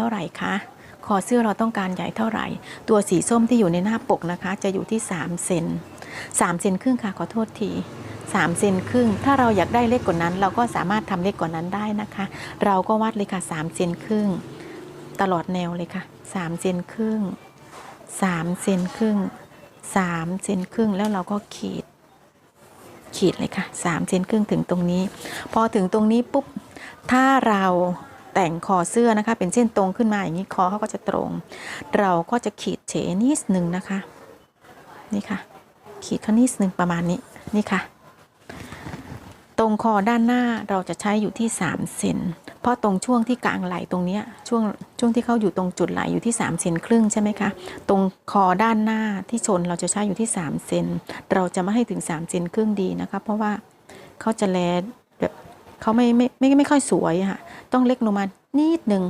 เท่าไหร่คะคอเสื้อเราต้องการใหญ่เท่าไหร่ ตัวสีส้มที่อยู่ในหน้าปกนะคะ จะอยู่ที่ 3 เซน3 เซนครึ่งค่ะขอโทษที3เซนครึ่ง ถ้าเราอยากได้เล็กกว่านั้น เราก็สามารถทำเล็กกว่านั้นได้นะคะ เราก็วัดเลยค่ะ3เซนครึ่ง ตลอดแนวเลยค่ะ3เซนครึ่ง3เซนครึ่ง3เซนครึ่งแล้วเราก็ขีด ขีดเลยค่ะ3เซนครึ่งถึงตรงนี้ พอถึงตรงนี้ปุ๊บถ้าเรา แต่งคอเสื้อนะคะ เป็นเส้นตรงขึ้นมาอย่างนี้คอเขาก็จะตรง เราก็จะขีดเฉนิดหนึ่งนะคะ นี่ค่ะ ขีดเขานิดหนึ่งประมาณนี้ นี่ค่ะ ตรงคอด้านหน้าเราจะใช้อยู่ที่3เซนเพราะตรงช่วงที่กลางไหล่ตรงนี้ช่วงช่วงที่เขาอยู่ตรงจุดไหล่อยู่ที่3เซนครึ่งใช่ไหมคะตรงคอด้านหน้าที่ชนเราจะใช้อยู่ที่3เซนเราจะไม่ให้ถึง3เซนครึ่งดีนะคะ เพราะว่าเขาจะแลแบบเขาไม่ไม่ไม่ไม่ค่อยสวยค่ะ ต้องเล็กลงมานิดหนึ่ง